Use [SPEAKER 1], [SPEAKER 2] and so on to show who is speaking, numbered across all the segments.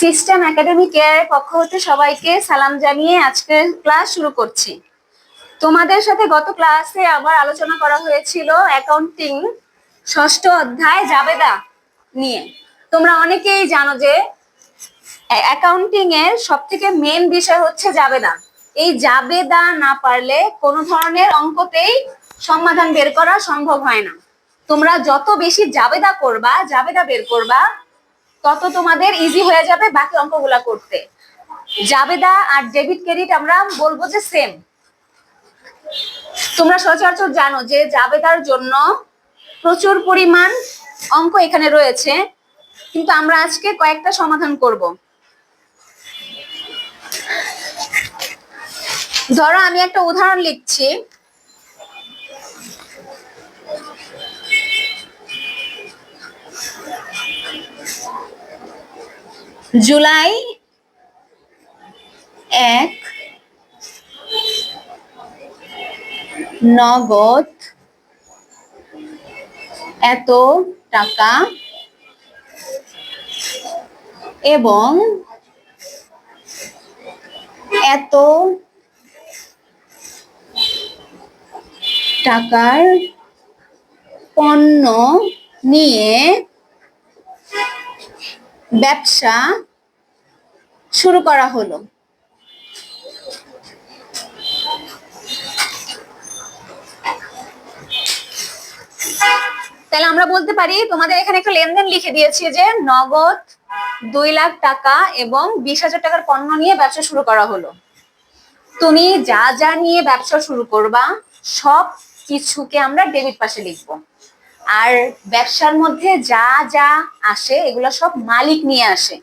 [SPEAKER 1] System academy কেয়ারের পক্ষ হতে সবাইকে সালাম জানিয়ে আজকের ক্লাস শুরু করছি। তোমাদের সাথে গত ক্লাসে আবার আলোচনা করা হয়েছিল অ্যাকাউন্টিং ষষ্ঠ অধ্যায় জাবেদা নিয়ে। তোমরা অনেকেই জানো যে অ্যাকাউন্টিং এর সব থেকে মেন বিষয় হচ্ছে জাবেদা। এই জাবেদা না পারলে কোনো ধরনের অঙ্কতেই সমাধান বের করা সম্ভব হয় না। তোমরা যত বেশি জাবেদা করবা, জাবেদা বের করবা তত তোমাদের ইজি হয়ে যাবে বাকি অঙ্কগুলা করতে। জাবেদা আর ডেবিট ক্রেডিট আমরা বলব যে সেম তোমরা সচরাচর জানো যে জাবেদার জন্য প্রচুর পরিমাণ অঙ্ক এখানে রয়েছে, কিন্তু আমরা আজকে কয়েকটা সমাধান করব। ধরো আমি একটা উদাহরণ লিখছি। জুলাই এক নগদ এত টাকা এবং এত টাকার পণ্য নিয়ে ব্যবসা শুরু করা হলো। তাহলে আমরা বলতে পারি, তোমাদের এখানে একটা লেনদেন লিখে দিয়েছি যে নগদ দুই লাখ টাকা এবং বিশ হাজার টাকার পণ্য নিয়ে ব্যবসা শুরু করা হলো। তুমি যা যা নিয়ে ব্যবসা শুরু করবা, সব কিছুকে আমরা ডেবিট পাশে লিখব। আর ব্যবসার মধ্যে যা যা আসে, এগুলো সব মালিক নিয়ে আসে।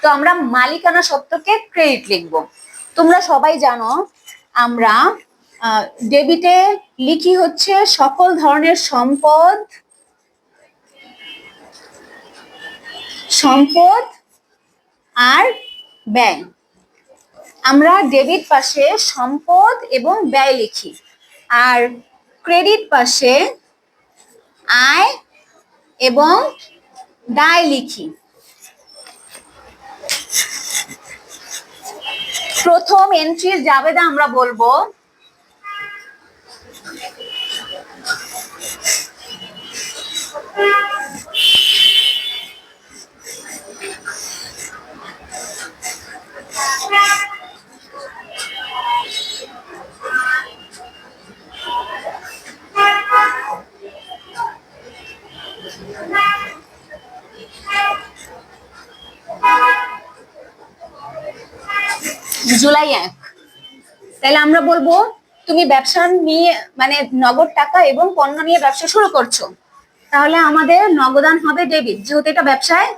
[SPEAKER 1] তো আমরা মালিকানা সত্ত্বকে ক্রেডিট লিখব। তোমরা সবাই জানো, আমরা ডেবিটে লিখি হচ্ছে সকল ধরনের সম্পদ সম্পদ আর ব্যয়। আমরা ডেবিট পাশে সম্পদ এবং ব্যয় লিখি। আর ক্রেডিট পাশে আয় এবং দায় লিখি। প্রথম এন্ট্রির জাবেদা আমরা বলব। জুলাই এক। তাহলে আমরা বলব, তুমি ব্যবসা নিয়ে মানে নগদ টাকা এবং পণ্য নিয়ে ব্যবসা শুরু করছ। তাহলে আমাদের নগদান হবে ডেবিট। যেহেতু এটা ব্যবসায়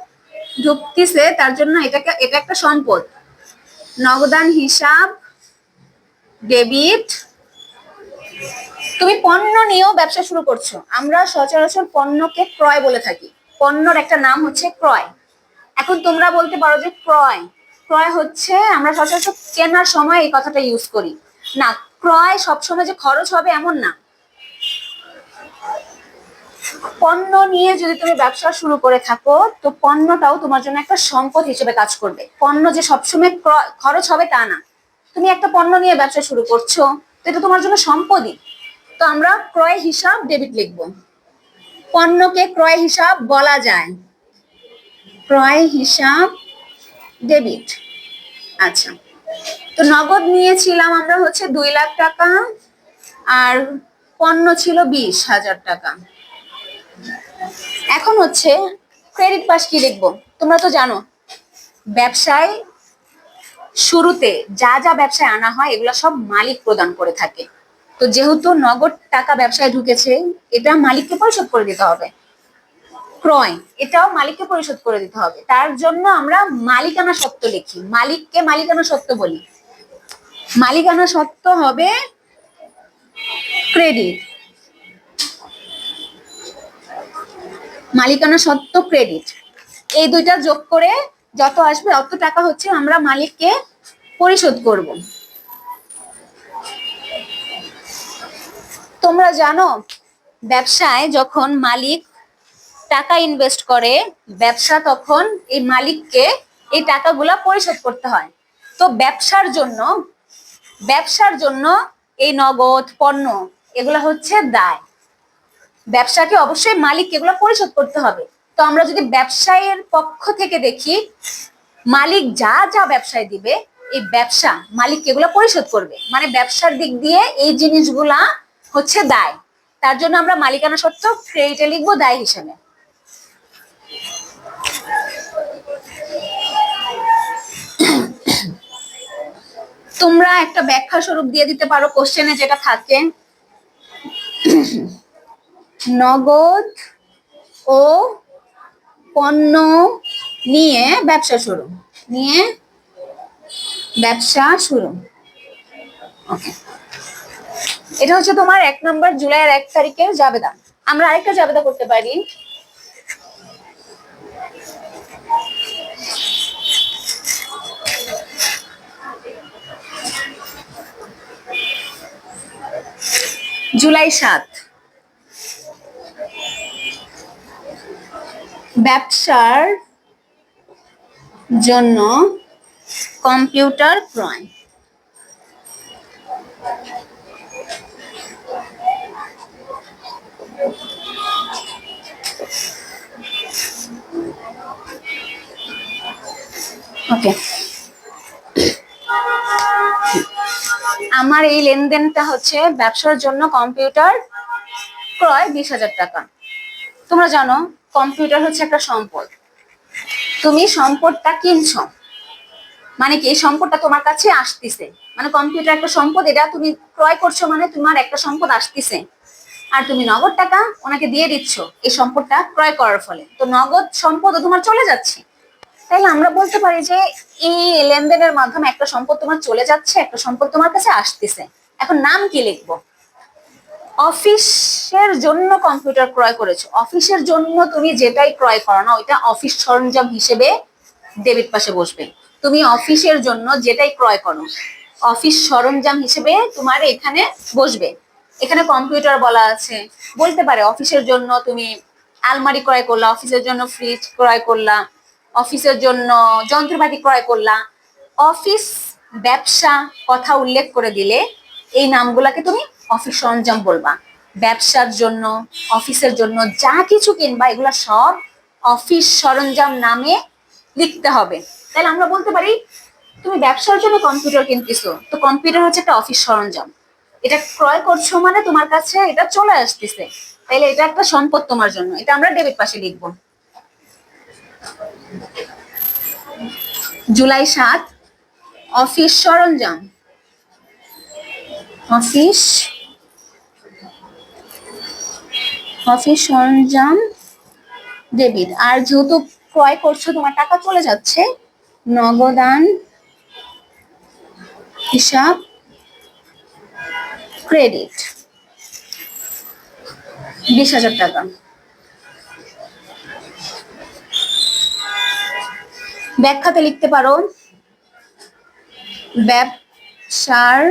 [SPEAKER 1] ঢুকতিছে, তার জন্য এটাকে, এটা একটা সম্পদ। নগদান হিসাব, ডেবিট। তুমি পণ্য নিয়েও ব্যবসা শুরু করছ। আমরা সচরাচর পণ্যকে ক্রয় বলে থাকি। পণ্যর একটা নাম হচ্ছে ক্রয়। এখন তোমরা বলতে পারো যে ক্রয়। ক্রয় হচ্ছে, আমরা সচরাচর কেনার সময় এই কথাটা ইউজ করি। না, ক্রয় সবসময় যে খরচ হবে এমন না। পণ্য নিয়ে যদি তুমি ব্যবসা শুরু করে থাকো, তো পণ্যটাও তোমার জন্য একটা সম্পদ হিসেবে কাজ করবে। পণ্য যে সবসময় খরচ হবে তা না। তুমি একটা পণ্য নিয়ে ব্যবসা শুরু করছ, তো এটা তোমার জন্য সম্পদই। তো আমরা ক্রয় হিসাব ডেবিট লিখব। পণ্যকে ক্রয় হিসাব বলা যায়। ক্রয় হিসাব ডেবিট। আচ্ছা। তো নগদ নিয়েছিলাম আমরা হচ্ছে দুই লাখ টাকা আর পণ্য ছিল বিশ হাজার টাকা। এখন হচ্ছে ক্রেডিট পাস কি লিখব তোমরা তো জানো, ব্যবসায় শুরুতে যা যা ব্যবসায় আনা হয় এগুলো সব মালিক প্রদান করে থাকে। তো যেহেতু নগদ টাকা ব্যবসায় ঢুকেছে, এটা মালিককে পরিশোধ করে দিতে হবে। ক্রয়, এটাও মালিককে পরিশোধ করে দিতে হবে। তার জন্য আমরা মালিকানা সত্ত্ব লিখি। মালিককে মালিকানা সত্ত্ব বলি। মালিকানা সত্ত্ব হবে ক্রেডিট মালিকানা সত্ত্ব ক্রেডিট এই দুইটা যোগ করে যত আসবে অত টাকা হচ্ছে আমরা মালিককে পরিশোধ করব। তোমরা জানো, ব্যবসায় যখন মালিক টাকা ইনভেস্ট করে ব্যবসা তখন এই মালিককে এই টাকাগুলা পরিশোধ করতে হয়। তো ব্যবসার জন্য ব্যবসার জন্য এই নগদ, পণ্য এগুলা হচ্ছে দায়। ব্যবসাকে অবশ্যই মালিক এগুলো পরিশোধ করতে হবে। তো আমরা যদি ব্যবসায়ের পক্ষ থেকে দেখি, মালিক যা যা ব্যবসায় দিবে, এই ব্যবসা মালিক এগুলো পরিশোধ করবে। মানে ব্যবসার দিক দিয়ে এই জিনিসগুলা হচ্ছে দায়। তার জন্য আমরা মালিকানা সত্ত্বেও ক্রেডিটে লিখব দায় হিসেবে। তোমরা একটা ব্যাখ্যা স্বরূপ দিয়ে দিতে পারো কোশ্চেনে যেটা থাকে। নগদ ও পণ্য নিয়ে ব্যবসা শুরু। নিয়ে ব্যবসা শুরু। এটা হচ্ছে তোমার এক নম্বর জুলাইয়ের এক তারিখে জাবেদা। আমরা আরেকটা জাবেদা করতে পারি। জুলাই সাত। ব্যবসার জন্য কম্পিউটার ক্রয়। ওকে। আমার এই লেনদেনটা হচ্ছে ব্যবসার জন্য কম্পিউটার ক্রয় বিশ হাজার টাকা। তোমরা জানো, কম্পিউটার হচ্ছে একটা সম্পদ। তুমি সম্পদটা কিনছ। মানে কি, এই সম্পদটা তোমার কাছে আসতেছে। মানে কম্পিউটার একটা সম্পদ, এটা তুমি ক্রয় করছ মানে তোমার একটা সম্পদ আসতেছে। আর তুমি নগদ টাকা ওনাকে দিয়ে দিচ্ছ এই সম্পদটা ক্রয় করার ফলে। তো নগদ সম্পদ তোমার চলে যাচ্ছে। তাইলে আমরা বলতে পারি যে এই লেনদেনের মাধ্যমে একটা সম্পদ তোমার চলে যাচ্ছে, একটা সম্পদ তোমার কাছে আসতেছে। এখন নাম কি লিখব? অফিসের জন্য কম্পিউটার ক্রয় করেছ। অফিসের জন্য তুমি যেটাই ক্রয় করো না, ওইটা অফিস সরঞ্জাম হিসেবে ডেবিট পাশে বসবে। তুমি অফিসের জন্য যেটাই ক্রয় করো, অফিস সরঞ্জাম হিসেবে তোমার এখানে বসবে। এখানে কম্পিউটার বলা আছে। বলতে পারে, অফিসের জন্য তুমি আলমারি ক্রয় করলা, অফিসের জন্য ফ্রিজ ক্রয় করলা অফিসের জন্য যন্ত্রপাতি ক্রয় করলা অফিস ব্যবসা কথা উল্লেখ করে দিলে এই নামগুলাকে তুমি অফিস সরঞ্জাম বলবা। ব্যবসার জন্য, অফিসের জন্য যা কিছু কিনবা, এগুলা সব অফিস সরঞ্জাম নামে লিখতে হবে। তাহলে আমরা বলতে পারি, তুমি ব্যবসার জন্য কম্পিউটার কিনতেছো, তো কম্পিউটার হচ্ছে একটা অফিস সরঞ্জাম। এটা ক্রয় করছ মানে তোমার কাছে এটা চলে আসতেছে। তাইলে এটা একটা সম্পদ তোমার জন্য। এটা আমরা ডেবিট পাশে লিখব। জুলাই সাত, অফিস সরঞ্জাম। অফিস অফিস সরঞ্জাম, ডেবিট। আর যেহেতু ক্রয় করছ, তোমার টাকা চলে যাচ্ছে। নগদান, হিসাব, ক্রেডিট। বিশ হাজার টাকা। ব্যাখ্যাতে লিখতে পারো। ব্যবসার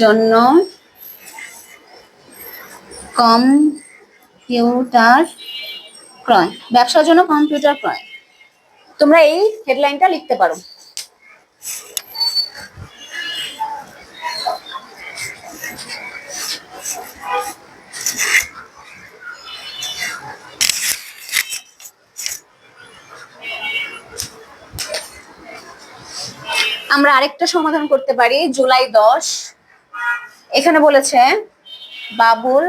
[SPEAKER 1] জন্য কম্পিউটার ক্রয়। ব্যবসার জন্য কম্পিউটার ক্রয়। তোমরা এই হেডলাইনটা লিখতে পারো। আমরা আরেকটা সমাধান করতে পারি জুলাই দশ। এখানে বলেছে বাবুল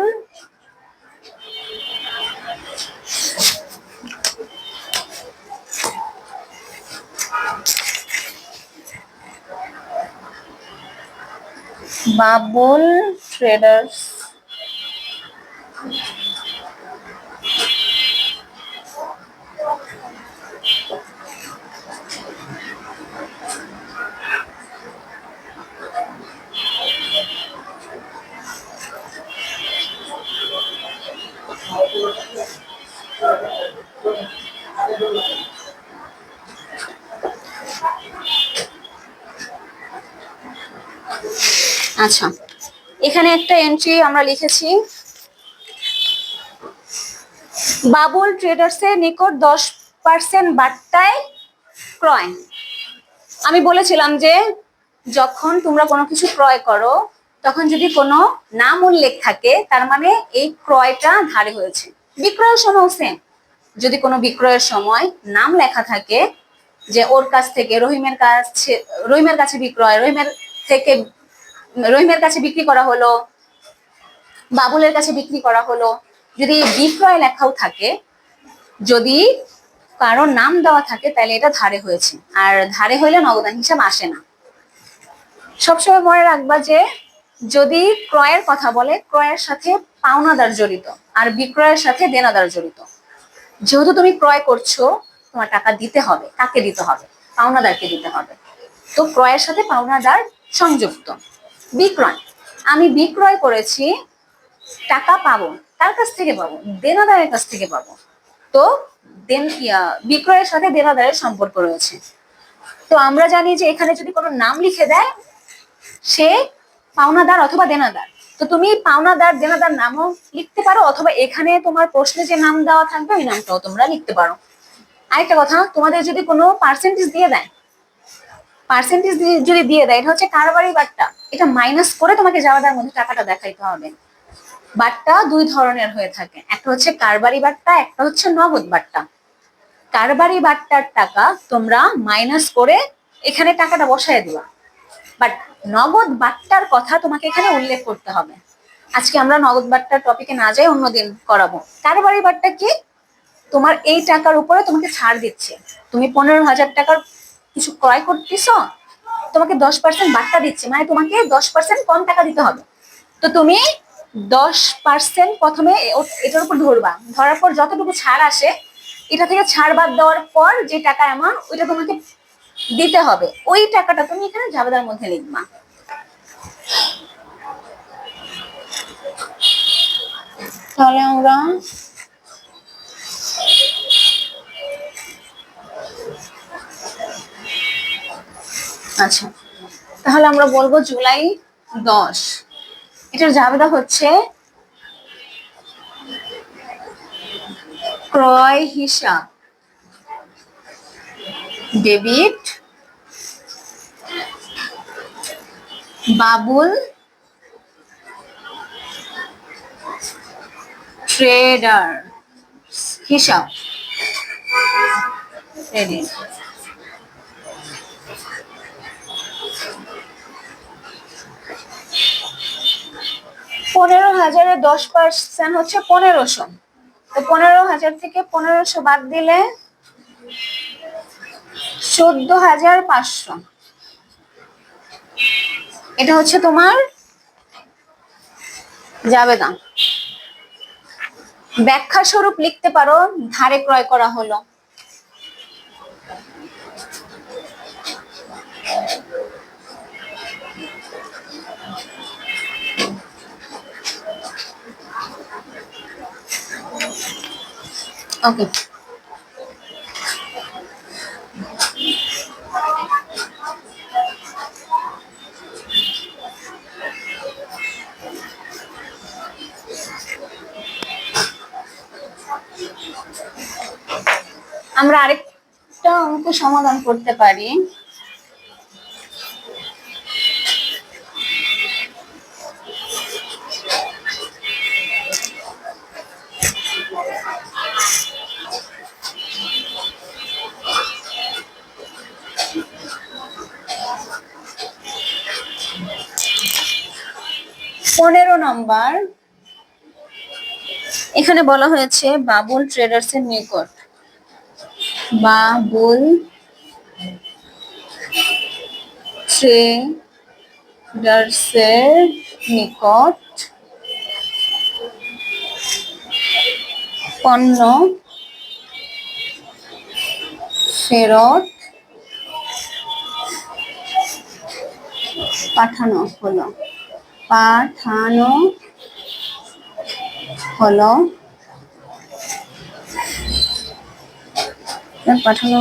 [SPEAKER 1] বাবুল ট্রেডার্স আচ্ছা এখানে একটা এন্ট্রি আমরা লিখেছি। বাবুল ট্রেডার্সের নিকট দশ পার্সেন্ট বার্তায় ক্রয়। আমি বলেছিলাম যে, যখন তোমরা কোনো কিছু ক্রয় করো, তখন যদি কোনো নাম উল্লেখ থাকে, তার মানে এই ক্রয়টা ধারে হয়েছে। বিক্রয়ের সময় সেম যদি কোনো বিক্রয়ের সময় নাম লেখা থাকে, যে ওর কাছ থেকে, রহিমের কাছে রহিমের কাছে বিক্রয়, রহিমের থেকে রহিমের কাছে বিক্রি করা হলো, বাবুলের কাছে বিক্রি করা হলো, যদি বিক্রয় লেখাও থাকে, যদি কারোর নাম দেওয়া থাকে, তাহলে এটা ধারে হয়েছে। আর ধারে হইলে নগদান হিসাব আসে না। সবসময় মনে রাখবা যে, যদি ক্রয়ের কথা বলে, ক্রয়ের সাথে পাওনাদার জড়িত, আর বিক্রয়ের সাথে দেনাদার জড়িত। যেহেতু তুমি ক্রয় করছ, তোমার টাকা দিতে হবে, কাকে দিতে হবে? পাওনাদারকে দিতে হবে। তো ক্রয়ের সাথে পাওনাদার সংযুক্ত। বিক্রয়। আমি বিক্রয় করেছি, টাকা পাবো, তার কাছ থেকে পাবো দেনাদারের কাছ থেকে পাবো। তো দেন বিক্রয়ের সাথে দেনাদারের সম্পর্ক রয়েছে। তো আমরা জানি যে এখানে যদি কোনো নাম লিখে দেয়, সে পাওনাদার অথবা দেনাদার। তো তুমি পাওনাদার, দেনাদার নামও লিখতে পারো, অথবা এখানে তোমার প্রশ্নে যে নাম দেওয়া থাকবে, ওই নামটাও তোমরা লিখতে পারো। আরেকটা কথা, তোমাদের যদি কোনো পার্সেন্টেজ দিয়ে দেয় পার্সেন্টেজ যদি দিয়ে দেয়, এটা হচ্ছে কারবারি বাট্টা। এটা মাইনাস করে তোমাকে যাওয়াদার মধ্যে টাকাটা দেখাইতে হবে। বাট্টা দুই ধরনের হয়ে থাকে। একটা হচ্ছে কারবারি বাট্টা, একটা হচ্ছে নগদ বাট্টা। কারবারি বাট্টার টাকা তোমরা মাইনাস করে এখানে টাকাটা বসায় দিবা। বাট নগদ বাট্টার কথা তোমাকে এখানে উল্লেখ করতে হবে। আজকে আমরা নগদ বাট্টার টপিকে না যাই অন্যদিন করাবো। কারবারি বাট্টা কি? তোমার এই টাকার উপরে তোমাকে ছাড় দিচ্ছে। তুমি পনেরো হাজার টাকার কিছু ক্রয় করতেছ? তোমাকে দশ পার্সেন্ট বাট্টা দিচ্ছে মানে তোমাকে দশ পার্সেন্ট কম টাকা দিতে হবে। তো তুমি দশ পার্সেন্ট প্রথমে এটার উপর ধরবা। ধরার পর যতটুকু ছাড় আসে, এটা থেকে ছাড় বাদ দেওয়ার পর যে টাকা অ্যামাউন্ট ওইটা তোমাকে দিতে হবে। ওই টাকাটা তুমি এখানে জাবেদার মধ্যে লিখবা। তাহলে আমরা আচ্ছা তাহলে আমরা বলব জুলাই দশ। এটার জাবেদা হচ্ছে ক্রয় হিসাব। ডেবিট বাবুল ট্রেডার হিসাব। ক্রেডিট পনেরো হাজারে দশ পার্সেন্ট হচ্ছে পনেরোশো। তো পনেরো হাজার থেকে পনেরোশো বাদ দিলে চোদ্দ হাজার পাঁচশো। এটা হচ্ছে তোমার জাবেদা। ব্যাখ্যা স্বরূপ লিখতে পারো, ধারে ক্রয় করা হলো। ওকে আমরা আরেকটা অঙ্ক সমাধান করতে পারি। এখানে বলা হয়েছে বাবুল ট্রেডার্স এর নিকট। বাবুল ট্রেডার্স এর নিকট পণ্য ফেরত পাঠানো হলো। পাঠানো হলো পাঠানো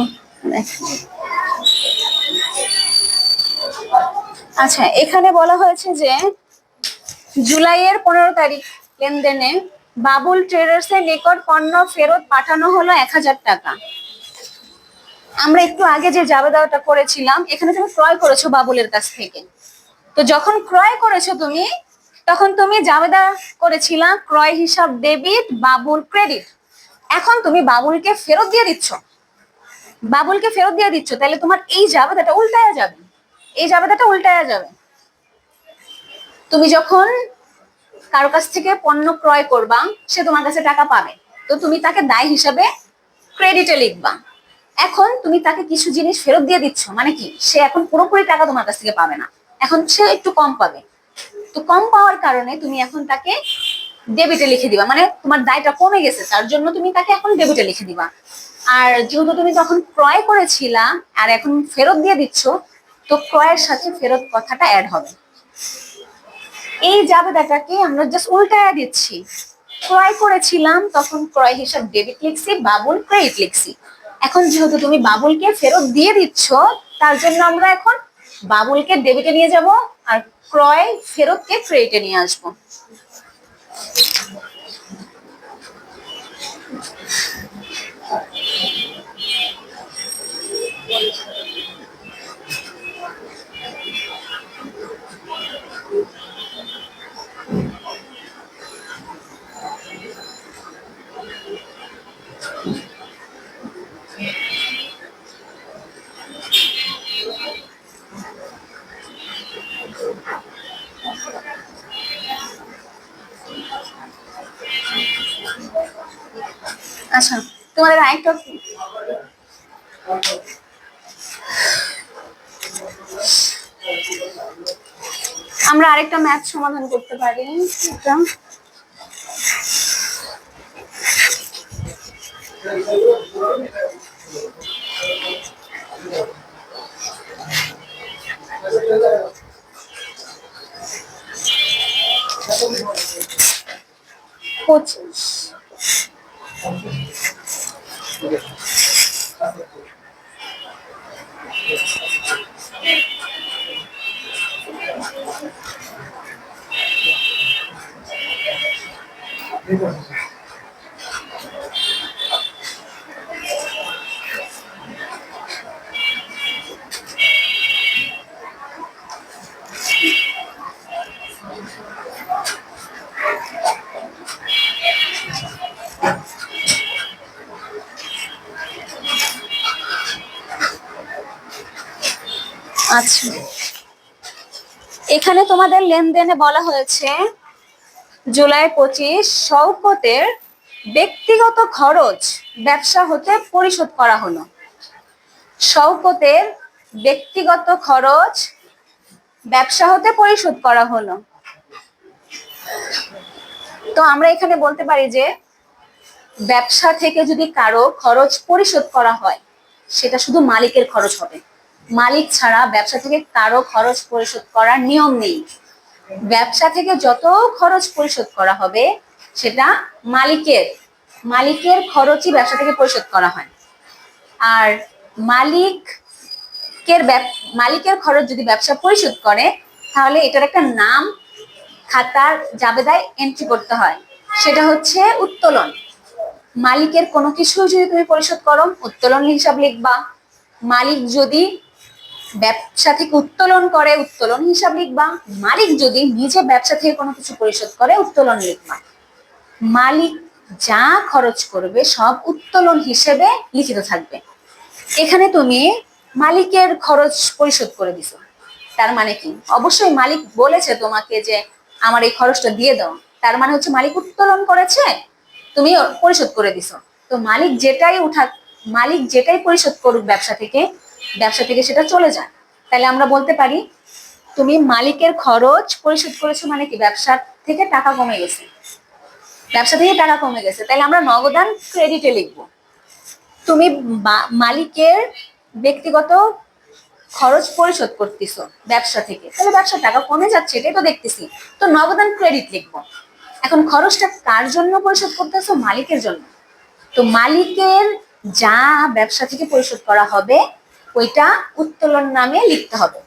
[SPEAKER 1] আচ্ছা এখানে বলা হয়েছে যে জুলাইয়ের পনেরো তারিখ লেনদেনে বাবুল ট্রেডার্স এর নিকট পণ্য ফেরত পাঠানো হলো এক হাজার টাকা। আমরা একটু আগে যে জাবেদাটা করেছিলাম, এখানে তুমি ক্রয় করেছ বাবুলের কাছ থেকে। তো যখন ক্রয় করেছ তুমি তখন তুমি জাবেদা করেছিলা ক্রয় হিসাব ডেবিট, বাবুল ক্রেডিট। এখন তুমি বাবুলকে ফেরত দিয়ে দিচ্ছ। বাবুলকে ফেরত দিয়ে দিচ্ছ, তাহলে তোমার এই জাবেদাটা উল্টায়া যাবে। এই জাবেদাটা উল্টায়া যাবে। তুমি যখন কারও কাছ থেকে পণ্য ক্রয় করবা, সে তোমার কাছে টাকা পাবে। তো তুমি তাকে দায় হিসাবে ক্রেডিটে লিখবা। এখন তুমি তাকে কিছু জিনিস ফেরত দিয়ে দিচ্ছ মানে কি? সে এখন পুরোপুরি টাকা তোমার কাছ থেকে পাবে না। এখন সে একটু কম পাবে। তো কম পাওয়ার কারণে তুমি এখন তাকে ডেবিটে লিখে দিবা। মানে তোমার দায়টা কমে গেছে, তার জন্য তুমি তাকে এখন ডেবিটে লিখে দিবা। আর যেহেতু তুমি তখন ক্রয় করেছিলা আর এখন ফেরত দিয়ে দিচ্ছ, তো ক্রয়ের সাথে ফেরত কথাটা অ্যাড হবে। এই জাবেদাটাকে আমরা জাস্ট উল্টায়া দিচ্ছি। ক্রয় করেছিলাম, তখন ক্রয় হিসাব ডেবিট লিখছি, বাবুল ক্রেডিট লিখছি। এখন যেহেতু তুমি বাবুলকে ফেরত দিয়ে দিচ্ছ, তার জন্য আমরা এখন বাবুলকে ডেবিটে নিয়ে যাব আর ক্রয় ফেরতকে ক্রেডিটে নিয়ে আসব? আচ্ছা তোমাদের আরেকটা আমরা আরেকটা ম্যাথ সমাধান করতে পারি এটা তোমাদের লেনদেনে বলা হয়েছে, জুলাই পঁচিশ শওকতের ব্যক্তিগত খরচ ব্যবসা হতে পরিশোধ করা হলো। শওকতের ব্যক্তিগত খরচ ব্যবসা হতে পরিশোধ করা হলো। তো আমরা এখানে বলতে পারি যে, ব্যবসা থেকে যদি কারও খরচ পরিশোধ করা হয়, সেটা শুধু মালিকের খরচ হবে। মালিক ছাড়া ব্যবসা থেকে কারও খরচ পরিশোধ করার নিয়ম নেই। ব্যবসা থেকে যত খরচ পরিশোধ করা হবে, সেটা মালিকের মালিকের খরচই ব্যবসা থেকে পরিশোধ করা হয়। আর মালিকের মালিকের খরচ যদি ব্যবসা পরিশোধ করে, তাহলে এটার একটা নাম খাতার জাবেদায় এন্ট্রি করতে হয়। সেটা হচ্ছে উত্তোলন। মালিকের কোনো কিছু যদি তুমি পরিশোধ করো উত্তোলন হিসাব লিখবা। মালিক যদি ব্যবসা থেকে উত্তোলন করে, উত্তোলন হিসাব লিখবা। মালিক যদি নিজে ব্যবসা থেকে কোনো কিছু পরিশোধ করে, উত্তোলন লিখবা। মালিক যা খরচ করবে, সব উত্তোলন হিসেবে লিখিত থাকবে। এখানে তুমি মালিকের খরচ পরিশোধ করে দিছো। তার মানে কি? অবশ্যই মালিক বলেছে তোমাকে যে, আমার এই খরচটা দিয়ে দাও। তার মানে হচ্ছে মালিক উত্তোলন করেছে, তুমি পরিশোধ করে দিছো। তো মালিক যেটাই উঠা মালিক যেটাই পরিশোধ করুক ব্যবসা থেকে ব্যবসা থেকে সেটা চলে যায়। তাহলে আমরা বলতে পারি, তুমি মালিকের খরচ পরিশোধ করেছ মানে কি? ব্যবসা থেকে টাকা কমে গেছে। ব্যবসা থেকে টাকা কমে গেছে। তাহলে আমরা নগদান ক্রেডিটে লিখব। তুমি মালিকের ব্যক্তিগত খরচ পরিশোধ করতেছো ব্যবসা থেকে। তাহলে ব্যবসার টাকা কমে যাচ্ছে, এটাই তো দেখতেছি। তো নগদান ক্রেডিট লিখব। এখন খরচটা কার জন্য পরিশোধ করতেছ? মালিকের জন্য। তো মালিকের যা ব্যবসা থেকে পরিশোধ করা হবে ওইটা উত্তোলন নামে লিখতে হবে।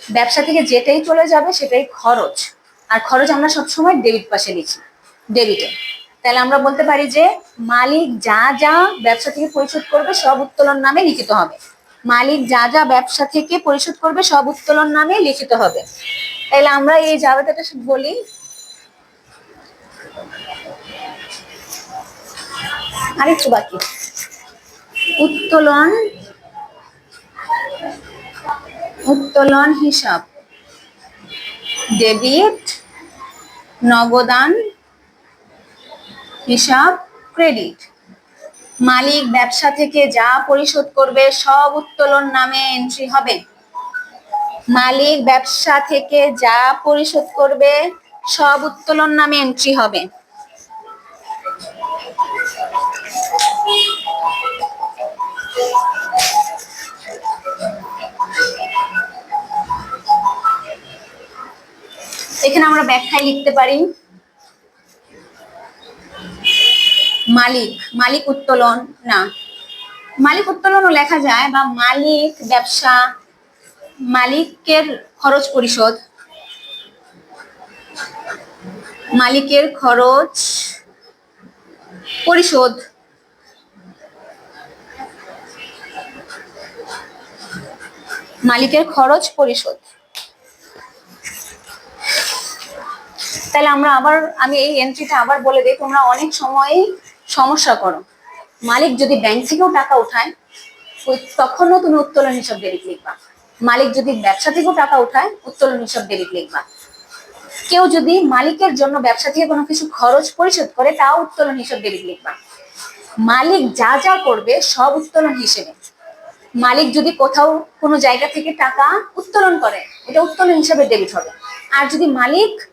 [SPEAKER 1] ব্যবসা থেকে যেটাই চলে যাবে সেটাই খরচ। আর খরচ আমরা সবসময় ডেবিট পাশে লিখি। ডেবিটে তাহলে আমরা বলতে পারি যে, মালিক যা যা ব্যবসা থেকে পরিশোধ করবে সব উত্তোলন নামে লিখিত হবে। মালিক যা যা ব্যবসা থেকে পরিশোধ করবে সব উত্তোলন নামে লিখিত হবে। তাহলে আমরা এই জাবেদাটা বলি, আরেকটু বাকি। উত্তোলন উত্তোলন হিসাব। ডেবিট, নগদান, হিসাব, ক্রেডিট। মালিক ব্যবসা থেকে যা পরিশোধ করবে, সব উত্তোলন নামে এন্ট্রি হবে। মালিক ব্যবসা থেকে যা পরিশোধ করবে, সব উত্তোলন নামে এন্ট্রি হবে। এখানে আমরা ব্যাখ্যায় লিখতে পারি মালিক মালিক উত্তোলন, না। মালিক উত্তোলনও লেখা যায় বা মালিক ব্যবসা, মালিকের খরচ পরিশোধ, মালিকের খরচ পরিশোধ। মালিকের খরচ পরিশোধ। তাহলে আমরা আবার, আমি এই এন্ট্রিটা আবার বলে দিই, তোমরা অনেক সময় সমস্যা করো। মালিক যদি ব্যাংক থেকেও টাকা উঠায়, ওই- তখনও তুমি উত্তোলন হিসাব ডেবিট লিখবা। মালিক যদি ব্যবসা থেকেও টাকা উঠায়, উত্তোলন হিসাব ডেবিট লিখবা। কেউ যদি মালিকের জন্য ব্যবসা থেকে কোনো কিছু খরচ পরিশোধ করে, তাও উত্তোলন হিসাব ডেবিট লিখবা। মালিক যা যা করবে, সব উত্তোলন হিসেবে। মালিক যদি কোথাও কোনো জায়গা থেকে টাকা উত্তোলন করে, এটা উত্তোলন হিসাবে ডেবিট হবে। আর যদি মালিক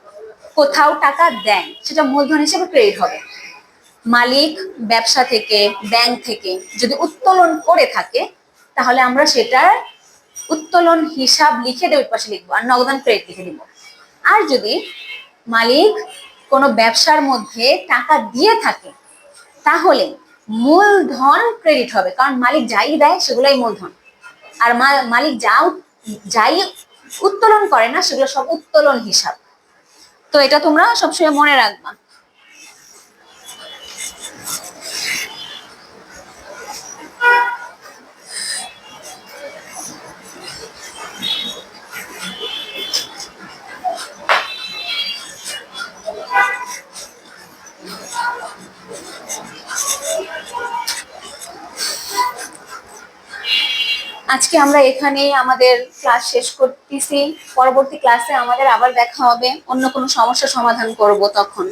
[SPEAKER 1] কোথাও টাকা দেন, সেটা মূলধন হিসেবে ক্রেডিট হবে। মালিক ব্যবসা থেকে ব্যাংক থেকে যদি উত্তোলন করে থাকে, তাহলে আমরা সেটার উত্তোলন হিসাব লিখে ডেবিট পাশে লিখব, আর নগদান ক্রেডিট লিখে দিব। আর যদি মালিক কোনো ব্যবসার মধ্যে টাকা দিয়ে থাকে, তাহলে মূলধন ক্রেডিট হবে, কারণ মালিক যাই দেয়, সেগুলোই মূলধন। আর মালিক যা যাই উত্তোলন করে না, সেগুলো সব উত্তোলন হিসাব। তো এটা তোমরা সবসময় মনে রাখবা। আজকে আমরা এখানেই আমাদের ক্লাস শেষ করতেছি। পরবর্তী ক্লাসে আমাদের আবার দেখা হবে। অন্য কোনো সমস্যা সমাধান করব তখন।